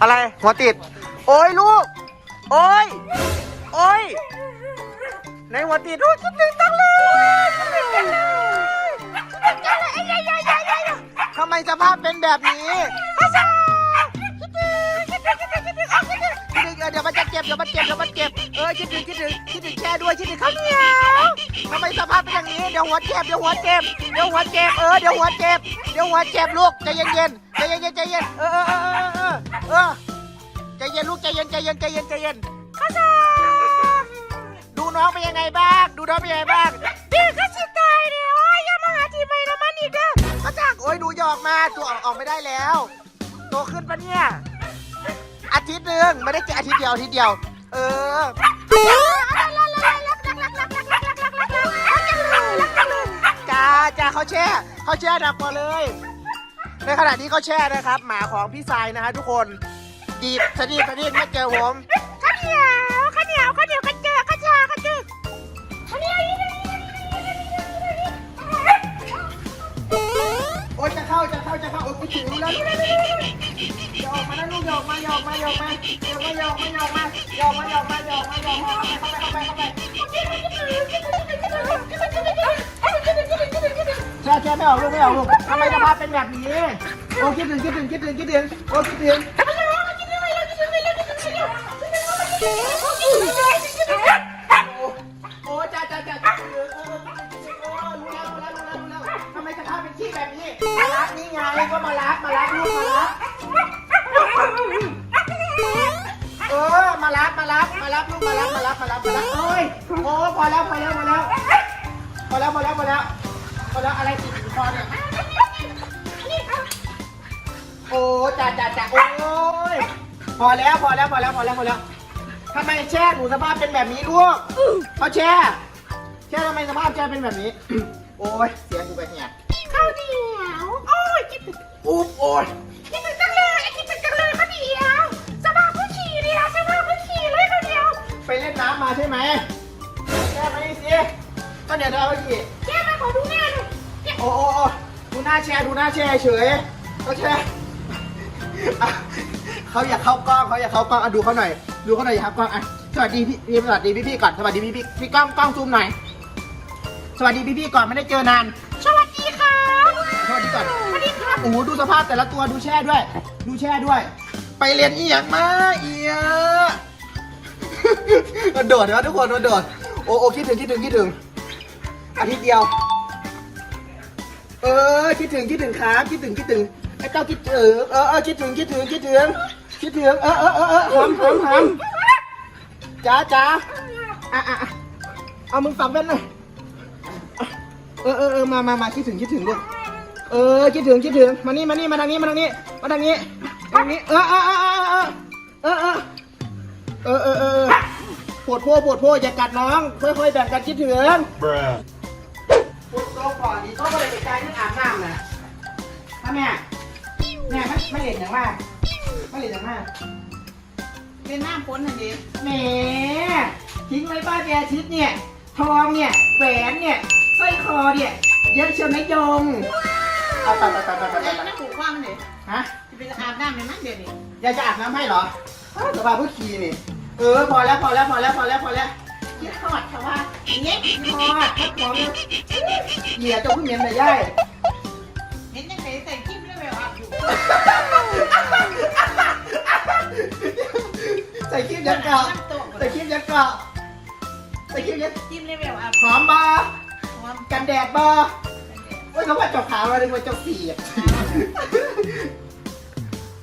อะไร หัวติด โอ้ยลูก โอ้ย โอ้ย ในหัวติดโอ้คิดถึงจังเลยคิดถึงจังเลยคิดถึงจังเลยไอ้ยายายายายาทำไมสภาพเป็นแบบนี้อาซาคิดถึงคิดถึงคิดถึงคิดถึงเอาคิดถึงคิดถึงเออเดี๋ยวมันจะเจ็บเดี๋ยวมันเจ็บเดี๋ยวมันเจ็บเออคิดถึงคิดถึงคิดถึงแค่ด้วยคิดถึงข้าวเหนียวทำไมสภาพเป็นอย่างนี้เดี๋ยวหัวเจ็บเดี๋ยวหัวเจ็บเดี๋ยวหัวเจ็บเออเดี๋ยวหัวเจ็บเดี๋ยวหัวเจ็บลูกใจเย็นๆใจเย็นๆใจเย็นเออเออ ย็นลูกใจเย็นใจเย็นใจเย็นใจเย็นข้าซาดูน้องเป็นยังไงบ้าง ดูน้องเป็นยังไงบ้างพี่ก็สิตายเดี๋ยวอย่ามาหาทีใหม่นะมันอีกเด้อข้าจากโอ้ยดูหยอกมาตัวออกออกไม่ได้แล้ว โตขึ้นปะเนี่ย อาทิตย์หนึ่งไม่ได้เจออาทิตย์เดียวอาทิตย์เดียว เออจ้าจ้าเขาแช่เขาแช่หนักกว่าเลย ในขณะนี้เขาแช่นะครับ หมาของพี่ทรายนะฮะทุกคน ดีบสดีบสดีบไม่เจอผมข้าวเหนียวข้าวเหนียวข้าวเหนียวกันเจอข้าวชาข้าวเจอข้าวเหนียวโอ้ยจะเข้าจะเข้าจะเข้าโอ้ยกูถึงแล้วอย่าอกมานะลูกอย่าออกมาอย่าอกมาอย่าอกมาอย่าอกมาอย่าอกมาอย่าอกมาอย่าอกมาอย่าอกมาอย่าอกมาอย่าออกมาเข้าไปเข้าไปแช่แช่ไม่ออกลูกไม่ออกลูกทำไมสภาพเป็นแบบนี้โอ้คิดถึงคิดถึงคิดถึงคิดถึงโอ้คิดถึง โอ้จ้าจ้าจ้าจ้าเออเออเออเออรู้แล้วรู้แล้วรู้แล้วรู้แล้วทำไมสภาพเป็นขี้แบบนี้ มารักนี่ไงก็มารักมารักลูกมารักเออ มารักมารักมารักลูกมารักมารักมารักมารักเอ้ยโอ้พอแล้วพอแล้วพอแล้วพอแล้วพอแล้วพอแล้วพอแล้วอะไรติดคอเนี่ยโอ้จ้าจ้าจ้าโอ้ยพอแล้วพอแล้วพอแล้วพอแล้วพอแล้ว ทำไมแช่หนูสภาพเป็นแบบนี้ลูกเขาแช่แช่ทำไมสภาพแช่เป็นแบบนี้ โอ้ยเสียงกูไปแหกข้าวเหนียวโอ้ยคิดถึงอุ๊บโอ้ยคิดถึงจังเลยคิดถึงจังเลยข้าวเหนียวสบายผู้ขี่เนี่ยสบายผู้ขี่เลยข้าวเหนียวไปเล่นน้ำมาใช่ไหมแช่มานี่สิก็เดี๋ยวเราไปขี่แค่มาขอดูหน้าหน่อยเนี่ยโอ้โอ้โอ้ดูหน้าแช่ดูหน้าแช่เฉยเขาแช่อะเขาอยากเข้ากล้องเขาอยากเข้ากล้องอะดูเขาหน่อย ดูเขาหน่อยอยากเข้ากล้องอะสวัสดีพี่พี่สวัสดีพี่พี่ๆก่อนสวัสดีพี่พี่พี่กล้องกล้องซูมหน่อย สวัสดีพี่พี่ๆก่อนไม่ได้เจอนาน สวัสดีค่ะสวัสดีก่อนสวัสดีครับโอ้โหดูสภาพแต่ละตัวดูแช่ด้วย ดูแช่ด้วย ไปเรียนอีหยังมาเอียมันโดดนะทุกคนมันโดดโอ้โอ้คิดถึงคิดถึงคิดถึงอาทิตย์เดียว เออคิดถึงคิดถึงครับคิดถึงคิดถึงไอ้เจ้าคิดถึงเออเออคิดถึงคิดถึงคิดถึง คิดถึงเออเออเออเออหอมหอมหอมจ้าจ้าอะอะอะเอามึงฝังเป็นหน่อยเออเออเออมามามาคิดถึงคิดถึงลูกเออคิดถึงคิดถึงมานี่มานี่มาทางนี้มาทางนี้มาทางนี้มาทางนี้เออเออเออเออเออเออเออเออเออปวดโพปวดโพอย่ากัดน้องค่อยๆแบ่งกันคิดถึง Bruh. ปวดโต๊ะก่อนดีโต๊ะก็เลยไปใจเรื่องอาบน้ำนะถ้าแม่แม่ไม่ไม่เห็นอย่างว่า ไม่เห็นอย่างว่าเป็นหน้าพ้นทันทีแหมทิ้งไว้บ้านแกอาทิตย์เนี่ยทองเนี่ยแหวนเนี่ยสร้อยคอเนี่ยเยอะเชียวนะโยมเอาไปไปไปไปไปแล้วไปนั่งผูกข้อมันเลยฮะจะเป็นอาบน้ำเลยมั้งเดี๋ยวนี้ยายจะอาบน้ำให้เหรออ้าวสบายผู้ขี่นี่เออพอแล้วพอแล้วพอแล้วพอแล้วพอแล้วคิดทอดค่ะว่าเงี้ยทอดทัดของเนี่ยเหยียดเจงผู้เหมียนเลยย่าย ใส่คลิปยันเกาะใส่คลิปยันเกาะใส่คลิปยันกิ้มเลยแบบอาบหอมบอหอมกันแดดบอว่าเขาว่าจบขาวอะไรว่าเจ้าสีอะ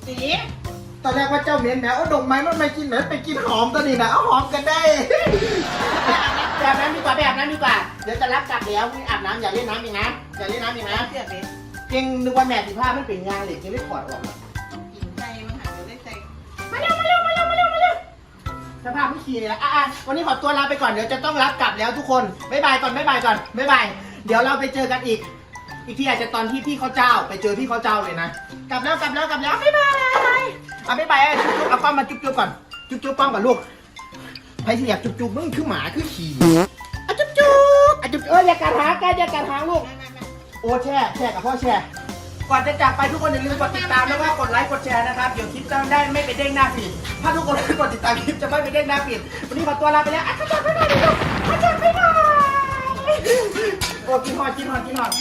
สีตอนแรกว่าเจ้าเหม็นแหมโอ้ดมไหมมันไม่กินเหมือนไปกินหอมตัวนี้นะเอาหอมกันได้แบบนั้นดีกว่าแบบนั้นดีกว่า เดี๋ยวจะรับกลับแล้วไม่อาบน้ำอย่าเล่นน้ำอีกนะอย่าเล่นน้ำอีกนะเสื้อเลยเก่งนึกว่าแม่สิผ้าไม่เป็นยางเหล็กจะได้ถอดออก สภาพผู้ขี่เลยละอะอะวันนี้ขอตัวลาไปก่อนเดี๋ยวจะต้องรับกลับแล้วทุกคนบ๊ายบายก่อนบ๊ายบายก่อนบ๊ายบายเดี๋ยวเราไปเจอกันอีก อีกทีอาจจะตอนที่พี่เขาเจ้า ไปเจอพี่เขาเจ้าเลยนะกลับแล้วกลับแล้วกลับแล้วบ๊ายบายอะบ๊ายบายอะจุ๊บจุ๊บเอากล้องมาจุ๊บจุ๊บก่อนจุ๊บจุ๊บกล้องก่อนลูกใครที่อยากจุ๊บจุ๊บมึงคือหมาคือขี่อะจุ๊บจุ๊บอะจุ๊บเอออย่ากัดหางกันอย่ากัดหางลูกโอ้แช่แช่กับพ่อแช่ ก่อนจะจากไปทุกคนอย่าลืมกดติดตามแล้วก็กดไลค์กดแชร์นะครับ เดี๋ยวคลิปจะได้ไม่ไปเด้งหน้าฟีดถ้าทุกคนกดติดตามคลิปจะไม่ไปเด้งหน้าฟีดวันนี้ขอตัวลาไปแล้วอาจารย์ไปหน่อยขอจับไปหน่อยโอ้กินหอดกินหอดกินหอด